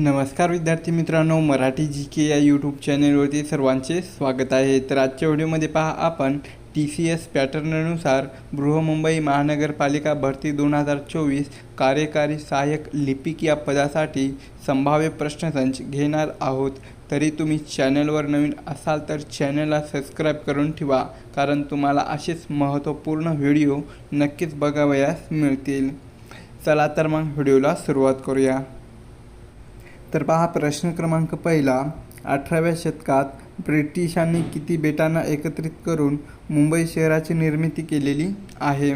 नमस्कार विद्यार्थी मित्रांनो मराठी जी के या यूट्यूब चॅनेलवरती सर्वांचे स्वागत आहे. तर आजच्या व्हिडिओमध्ये पहा आपण टी सी एस पॅटर्ननुसार बृहमुंबई महानगरपालिका भरती दोन हजार चोवीस कार्यकारी सहाय्यक लिपिक या पदासाठी संभाव्य प्रश्नसंच घेणार आहोत. तरी तुम्ही चॅनलवर नवीन असाल तर चॅनलला सबस्क्राईब करून ठेवा कारण तुम्हाला असेच महत्त्वपूर्ण व्हिडिओ नक्कीच बघावयास मिळतील. चला तर मग व्हिडिओला सुरुवात करूया. तर पहा प्रश्न क्रमांक पहिला. अठराव्या शतकात ब्रिटिशांनी किती बेटांना एकत्रित करून मुंबई शहराची निर्मिती केलेली आहे?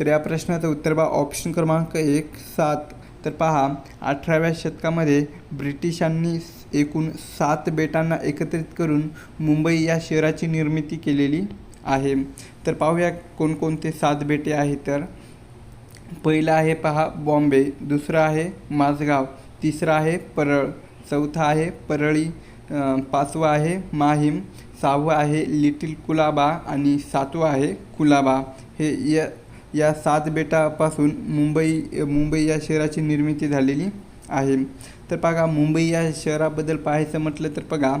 तर या प्रश्नाचं उत्तर पहा ऑप्शन क्रमांक एक सात. तर पहा अठराव्या शतकामध्ये ब्रिटिशांनी एकूण सात बेटांना एकत्रित करून मुंबई या शहराची निर्मिती केलेली आहे. तर पाहूया कोणकोणते सात बेटे आहेत तर. पहिलं आहे पहा बॉम्बे. दुसरं आहे माझगाव. तिसरा आहे परळ चौथा आहे परळी पाचवा आहे माहीम सहावं आहे लिटिल कुलाबा आणि सातवा आहे कुलाबा. हे या या सात बेटापासून मुंबई मुंबई या शहराची निर्मिती झालेली आहे. तर बघा मुंबई या शहराबद्दल पाहायचं म्हटलं तर बघा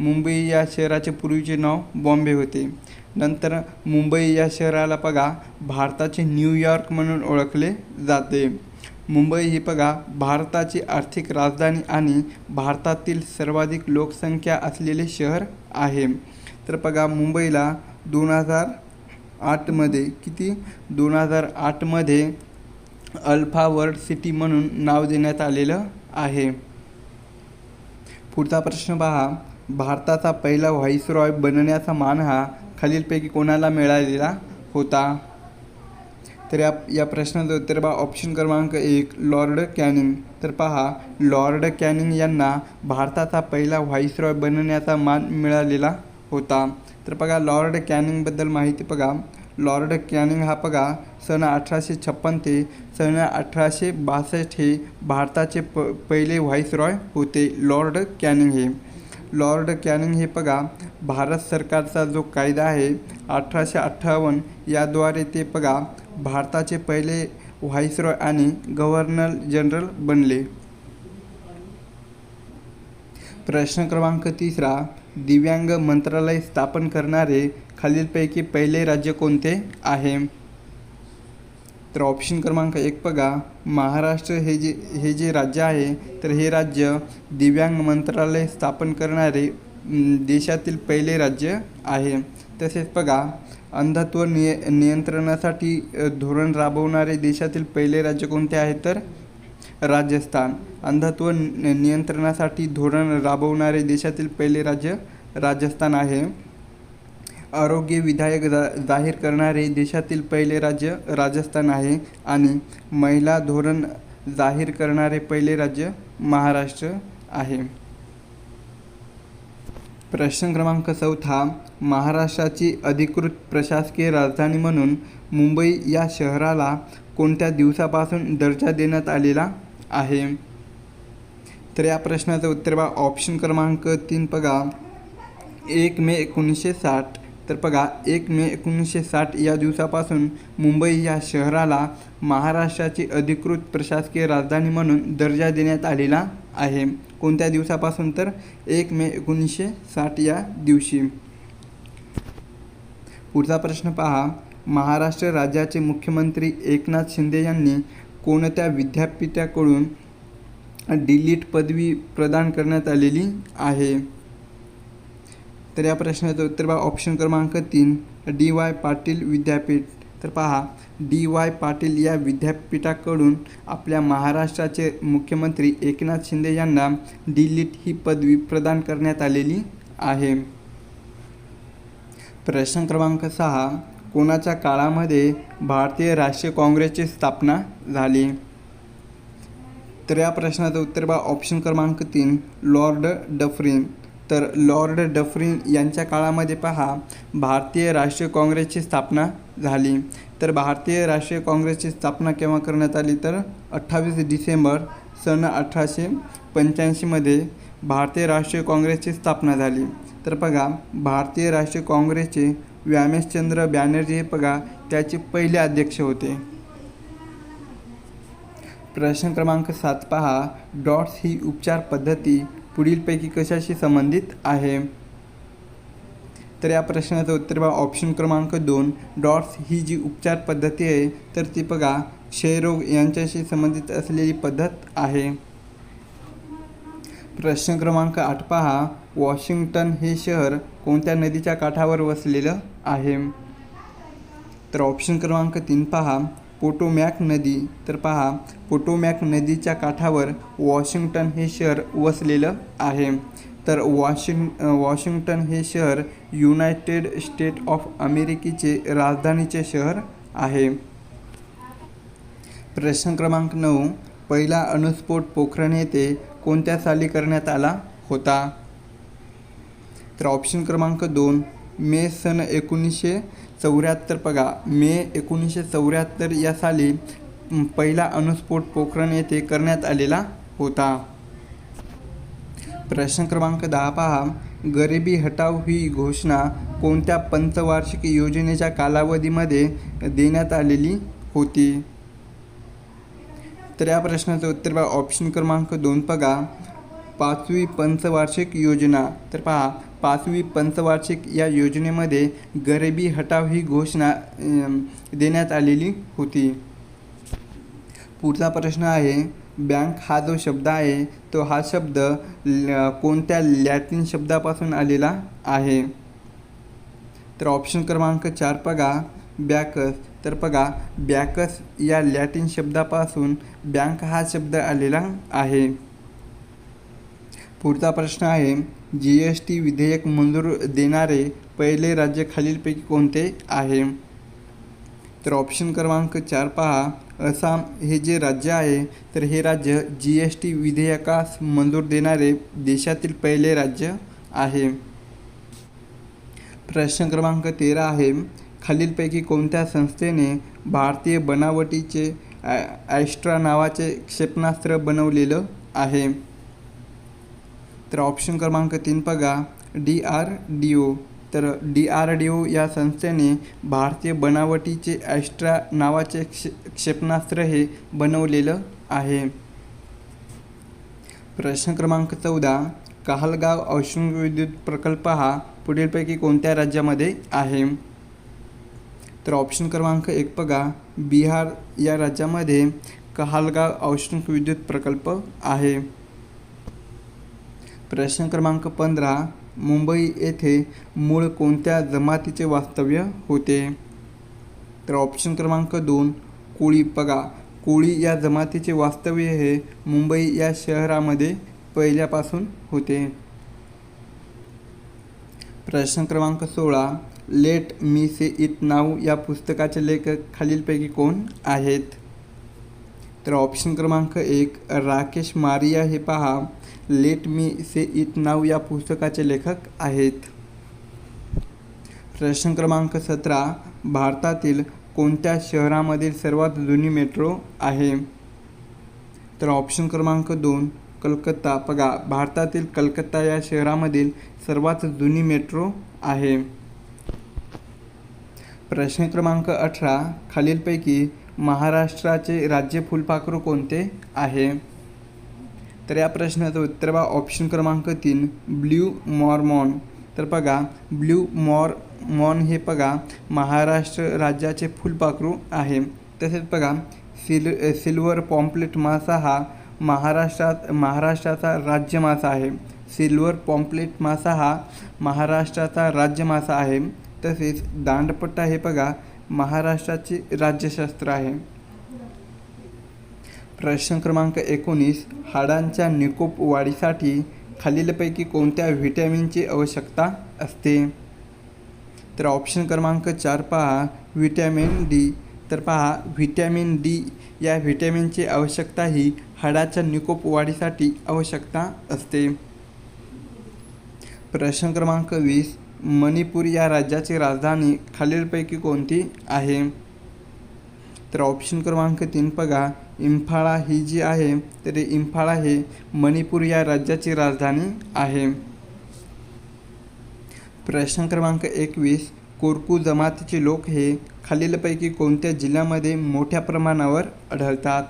मुंबई या शहराचे पूर्वीचे नाव बॉम्बे होते. नंतर मुंबई या शहराला बघा भारताचे न्यूयॉर्क म्हणून ओळखले जाते. मुंबई ही बघा भारताची आर्थिक राजधानी आणि भारतातील सर्वाधिक लोकसंख्या असलेले शहर आहे. तर बघा मुंबईला दोन हजार आठमध्ये किती? दोन हजार आठमध्ये अल्फा वर्ल्ड सिटी म्हणून नाव देण्यात आलेलं आहे. पुढचा प्रश्न पहा. भारताचा पहिला व्हाईसरॉय बनण्याचा मान हा खालीलपैकी कोणाला मिळालेला होता? तर या या प्रश्नाचं उत्तर पहा. ऑप्शन क्रमांक एक लॉर्ड कॅनिंग तर पहा लॉर्ड कॅनिंग यांना भारताचा पहिला व्हाईसरॉय बनण्याचा मान मिळालेला होता. तर बघा लॉर्ड कॅनिंगबद्दल माहिती बघा लॉर्ड कॅनिंग हा बघा सन अठराशे छप्पन ते सन अठराशे बासष्ट हे भारताचे प पहिले व्हाईसरॉय होते. लॉर्ड कॅनिंग हे. लॉर्ड कॅनिंग हे बघा भारत सरकारचा जो कायदा आहे अठराशे अठ्ठावन्न याद्वारे ते बघा भारताचे पहिले व्हाईसरॉय आणि गव्हर्नर जनरल बनले. प्रश्न क्रमांक तिसरा दिव्यांग मंत्रालय स्थापन करणारे खालीलपैकी पहिले राज्य कोणते आहे? तर ऑप्शन क्रमांक एक बघा. महाराष्ट्र हे जे हे जे राज्य आहे तर हे राज्य दिव्यांग मंत्रालय स्थापन करणारे देशातील पहिले राज्य आहे. तसेच बघा अंधत्व निय नियंत्रणासाठी धोरण राबवणारे देशातील पहिले राज्य कोणते आहे तर? राजस्थान. अंधत्व नियंत्रणासाठी धोरण राबवणारे देशातील पहिले राज्य राजस्थान आहे. आरोग्य विधायक जा जाहीर करणारे देशातील पहिले राज्य राजस्थान आहे आणि महिला धोरण जाहीर करणारे पहिले राज्य महाराष्ट्र आहे. प्रश्न क्रमांक चौथा महाराष्ट्राची अधिकृत प्रशासकीय राजधानी म्हणून मुंबई या शहराला कोणत्या दिवसापासून दर्जा देण्यात आलेला आहे? तर या प्रश्नाचं उत्तर बा ऑप्शन क्रमांक तीन बघा. एक मे एकोणीसशे साठ. तर बघा एक मे एकोणीसशे साठ या दिवसापासून मुंबई या शहराला महाराष्ट्राची अधिकृत प्रशासकीय राजधानी म्हणून दर्जा देण्यात आलेला आहे. कोणत्या दिवसापासून तर? एक मे एकोणीसशे साठ या दिवशी. पुढचा प्रश्न पहा. महाराष्ट्र राज्याचे मुख्यमंत्री एकनाथ शिंदे यांनी कोणत्या विद्यापीठाकडून डिलीट पदवी प्रदान करण्यात आलेली आहे? तर या प्रश्नाचं उत्तर पहा. ऑप्शन क्रमांक तीन डी वाय पाटील विद्यापीठ. तर पहा डी वाय पाटील या विद्यापीठाकडून आपल्या महाराष्ट्राचे मुख्यमंत्री एकनाथ शिंदे यांना डिलीट ही पदवी प्रदान करण्यात आलेली आहे. प्रश्न क्रमांक सहा कोणाच्या काळामध्ये भारतीय राष्ट्रीय काँग्रेसची स्थापना झाली? तर या प्रश्नाचं उत्तर बा ऑप्शन क्रमांक तीन लॉर्ड डफरिन. तर लॉर्ड डफरिन यांच्या काळामध्ये पहा भारतीय राष्ट्रीय काँग्रेसची स्थापना झाली. तर भारतीय राष्ट्रीय काँग्रेसची स्थापना केव्हा करण्यात आली? तर अठ्ठावीस डिसेंबर सन अठराशे पंच्याऐंशीमध्ये भारतीय राष्ट्रीय काँग्रेसची स्थापना झाली. तर बघा भारतीय राष्ट्रीय काँग्रेसचे व्यामेशचंद्र बॅनर्जी हे बघा त्याचे पहिले अध्यक्ष होते. प्रश्न क्रमांक सात पहा डॉट्स ही उपचार पद्धती पुढीलपैकी कशाशी संबंधित आहे? तर या प्रश्नाचं उत्तर बघा ऑप्शन क्रमांक दोन डॉट्स ही जी उपचार पद्धती आहे तर ती बघा. क्षयरोग यांच्याशी संबंधित असलेली पद्धत आहे. प्रश्न क्रमांक आठ पहा. वॉशिंग्टन हे शहर कोणत्या नदीच्या काठावर वसलेलं आहे? तर ऑप्शन क्रमांक तीन पहा. पोटोमॅक नदी. तर पहा पोटोमॅक नदीच्या काठावर वॉशिंग्टन हे शहर वसलेलं आहे. तर वॉशिंग वॉशिंग्टन हे शहर युनायटेड स्टेट ऑफ अमेरिकेचे राजधानीचे शहर आहे. प्रश्न क्रमांक नऊ पहिला अणुस्फोट पोखरण येथे कोणत्या साली करण्यात आला होता? तर ऑप्शन क्रमांक दोन मे सन एकोणीसशे चौऱ्याहत्तर बघा मे एकोणीसशे चौऱ्याहत्तर या साली पहिला अणुस्फोट पोखरण येथे करण्यात आलेला होता. प्रश्न क्रमांक दहा पहा. गरिबी हटाव ही घोषणा कोणत्या पंचवार्षिक योजनेच्या कालावधीमध्ये देण्यात आलेली होती? तर या प्रश्नाचं उत्तर बघा ऑप्शन क्रमांक दोन बघा. पाचवी पंचवार्षिक योजना. तर पहा पाचवी पंचवार्षिक या योजनेमध्ये गरिबी हटाव ही घोषणा देण्यात आलेली होती. पुढचा प्रश्न आहे बँक हा जो शब्द आहे तो हा शब्द ल- कोणत्या लॅटिन शब्दापासून आलेला आहे? तर ऑप्शन क्रमांक चार बघा बॅकस. तर बघा बॅकस या लॅटिन शब्दापासून बँक हा शब्द आलेला आहे. पुढचा प्रश्न आहे जी एस टी विधेयक मंजूर देणारे पहिले राज्य खालीलपैकी कोणते आहे? तर ऑप्शन क्रमांक चार पहा. आसाम हे जे राज्य आहे तर हे राज्य जी एस टी विधेयकास मंजूर देणारे देशातील पहिले राज्य आहे. प्रश्न क्रमांक तेरा आहे खालीलपैकी कोणत्या संस्थेने भारतीय बनावटीचे ॲस्ट्रा नावाचे क्षेपणास्त्र बनवलेलं आहे? तर ऑप्शन क्रमांक तीन बघा. डी आर डी ओ तर डी आर डी ओ या संस्थेने भारतीय बनावटीचे ॲस्ट्रा नावाचे क्षे क्षेपणास्त्र हे बनवलेलं आहे. प्रश्न क्रमांक चौदा. काहलगाव औष्णिक विद्युत प्रकल्प हा पुढीलपैकी कोणत्या राज्यामध्ये आहे? तर ऑप्शन क्रमांक एक बघा. बिहार या राज्यामध्ये कहालगाव औष्णिक विद्युत प्रकल्प आहे. प्रश्न क्रमांक पंधरा मुंबई येथे मूळ कोणत्या जमातीचे वास्तव्य होते? तर ऑप्शन क्रमांक दोन कोळी. पगा कोळी या जमातीचे वास्तव्य हे मुंबई या शहरामध्ये पहिल्यापासून होते. प्रश्न क्रमांक सोळा लेट मी से इट या पुस्तकाचे लेखक खालीलपैकी कोण आहेत? तर ऑप्शन क्रमांक एक राकेश मारिया हे पहा. लेट मी से इट नाव या पुस्तकाचे लेखक आहेत. प्रश्न क्रमांक सतरा भारतातील कोणत्या शहरामधील सर्वात जुनी मेट्रो आहे? तर ऑप्शन क्रमांक दोन कलकत्ता. बघा भारतातील कलकत्ता या शहरामधील सर्वात जुनी मेट्रो आहे. प्रश्न क्रमांक अठरा खालीलपैकी महाराष्ट्राचे राज्य फुलपाखरू कोणते आहे? तर या प्रश्नाचं उत्तर बघा. ऑप्शन क्रमांक तीन ब्ल्यू मॉर्मॉन तर बघा ब्ल्यू मॉर मॉन हे बघा महाराष्ट्र राज्याचे फुलपाखरू आहे. तसेच बघा सिल सिल्वर पॉम्पलेट मासा हा महाराष्ट्रात महाराष्ट्राचा राज्य मासा आहे. सिल्वर पॉम्पलेट मासा हा महाराष्ट्राचा राज्य मासा आहे. तसेच दांडपट्टा हे बघा महाराष्ट्राचे राज्यशास्त्र आहे. प्रश्न क्रमांक एकोणीस हाडांच्या निकोप वाढीसाठी खालीलपैकी कोणत्या व्हिटॅमिनची आवश्यकता असते? तर ऑप्शन क्रमांक चार पहा व्हिटॅमिन डी. तर पहा व्हिटॅमिन डी या व्हिटॅमिनची आवश्यकता ही हाडाच्या निकोप वाढीसाठी आवश्यकता असते. प्रश्न क्रमांक वीस मणिपूर या राज्याची राजधानी खालीलपैकी कोणती आहे? तर ऑप्शन क्रमांक तीन बघा. इम्फाळा ही जी आहे तर इम्फाळा हे मणिपूर या राज्याची राजधानी आहे. प्रश्न क्रमांक एकवीस. कोरकू जमातीचे लोक हे खालीलपैकी कोणत्या जिल्ह्यामध्ये मोठ्या प्रमाणावर आढळतात?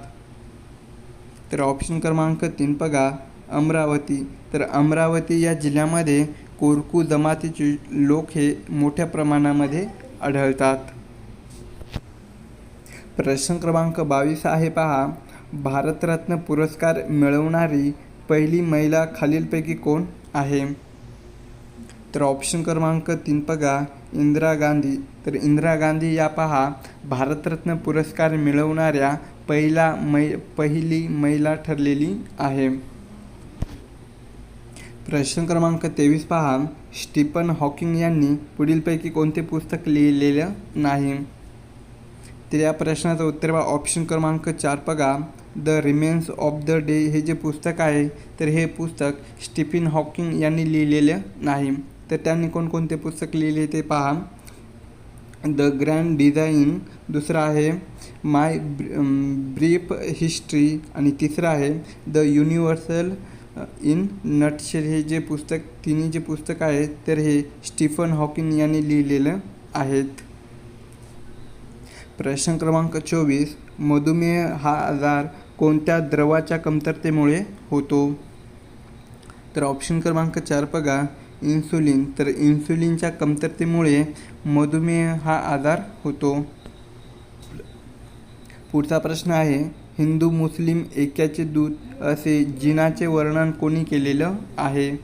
तर ऑप्शन क्रमांक तीन बघा. अमरावती. तर अमरावती या जिल्ह्यामध्ये कोरकू जमातीचे लोक हे मोठ्या प्रमाणामध्ये आढळतात. प्रश्न क्रमांक बावीस आहे पहा. भारतरत्न पुरस्कार मिळवणारी पहिली महिला खालीलपैकी कोण आहे? तर ऑप्शन क्रमांक तीन बघा. इंदिरा गांधी. तर इंदिरा गांधी या पहा. भारतरत्न पुरस्कार मिळवणाऱ्या पहिला मै पहिली महिला ठरलेली आहे. प्रश्न क्रमांक तेवीस पहा. स्टीफन हॉकिंग यांनी पुढीलपैकी कोणते पुस्तक लिहिलेलं नाही? तर या प्रश्नाचं उत्तर बघा ऑप्शन क्रमांक चार बघा. The remains of the day हे जे पुस्तक आहे तर हे पुस्तक स्टीफन हॉकिंग यांनी लिहिलेलं नाही. तर त्यांनी कोणकोणते पुस्तक लिहिले ते पहा. द ग्रँड डिझाईन दुसरं आहे माय ब्रीफ हिस्ट्री आणि तिसरं आहे द युनिव्हर्सल इन नटशेल हे जे पुस्तक तिन्ही जे पुस्तक आहेत तर हे स्टीफन हॉकिन यांनी लिहिलेलं आहेत. प्रश्न क्रमांक चोवीस मधुमेह हा आजार कोणत्या द्रवाच्या कमतरतेमुळे होतो? तर ऑप्शन क्रमांक चार बघा इन्सुलिन तर इन्सुलिनच्या कमतरतेमुळे मधुमेह हा आजार होतो. पुढचा प्रश्न आहे हिंदू मुस्लिम ऐक्याचे दूत असे जिनाचे वर्णन कोणी केलेलं आहे?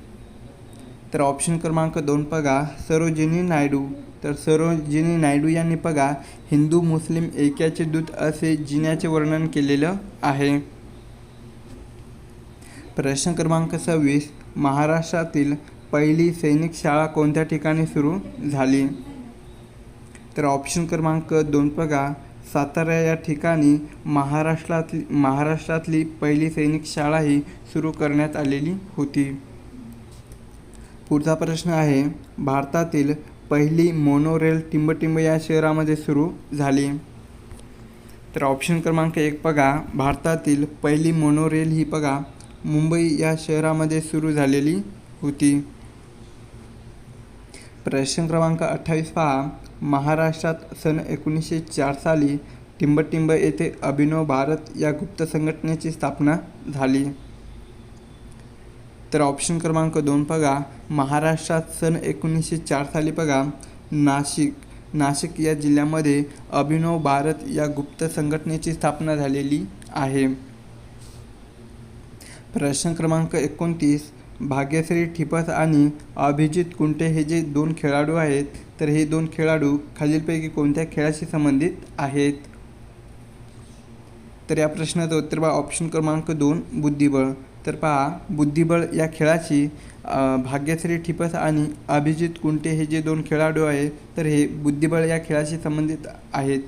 तर ऑप्शन क्रमांक दोन बघा. सरोजिनी नायडू. तर सरोजिनी नायडू यांनी बघा हिंदू मुस्लिम ऐक्याचे दूत असे जिन्याचे वर्णन केलेलं आहे. प्रश्न क्रमांक सव्वीस. महाराष्ट्रातील पहिली सैनिक शाळा कोणत्या ठिकाणी सुरू झाली? तर ऑप्शन क्रमांक दोन बघा. सातारा या ठिकाणी महाराष्ट्रातली महाराष्ट्रातली पहिली सैनिक शाळा ही सुरू करण्यात आलेली होती. पुढचा प्रश्न आहे भारतातील पहिली मोनोरेल टिंबटिंब या शहरामध्ये सुरू झाली. तर ऑप्शन क्रमांक एक बघा भारतातील पहिली मोनोरेल ही बघा मुंबई या शहरामध्ये सुरू झालेली होती. प्रश्न क्रमांक अठ्ठावीस पहा. महाराष्ट्रात सन एकोणीसशे चार साली टिंबटिंब येथे अभिनव भारत या गुप्त संघटनेची स्थापना झाली. तर ऑप्शन क्रमांक दोन बघा. महाराष्ट्रात सन एकोणीसशे चार साली बघा. नाशिक नाशिक या जिल्ह्यामध्ये अभिनव भारत या गुप्त संघटनेची स्थापना झालेली आहे. प्रश्न क्रमांक एकोणतीस. भाग्यश्री ठिपस आणि अभिजित कुंटे हे जे दोन खेळाडू आहेत तर हे दोन खेळाडू खालीलपैकी कोणत्या खेळाशी संबंधित आहेत? तर या प्रश्नाचं उत्तर पहा. ऑप्शन क्रमांक दोन बुद्धिबळ. तर पहा बुद्धिबळ या खेळाची भाग्यश्री ठिपस आणि अभिजित कुंटे हे जे दोन खेळाडू आहेत तर हे बुद्धिबळ या खेळाशी संबंधित आहेत.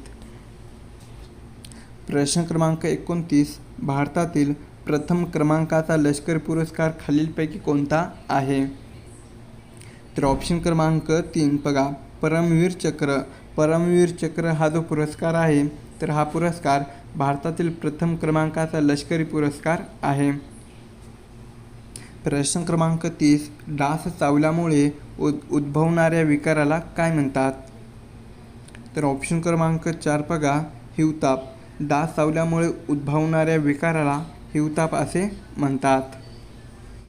प्रश्न क्रमांक एकोणतीस भारतातील प्रथम क्रमांकाचा लष्करी पुरस्कार खालीलपैकी कोणता आहे? तर ऑप्शन क्रमांक तीन बघा. परमवीर चक्र. परमवीर चक्र हा जो पुरस्कार आहे तर हा पुरस्कार भारतातील प्रथम क्रमांकाचा लष्करी पुरस्कार आहे. प्रश्न क्रमांक तीस. डास चावल्यामुळे उद उद्भवणाऱ्या विकाराला काय म्हणतात? तर ऑप्शन क्रमांक चार बघा. हिवताप. डास चावल्यामुळे उद्भवणाऱ्या विकाराला हिवताप असे म्हणतात.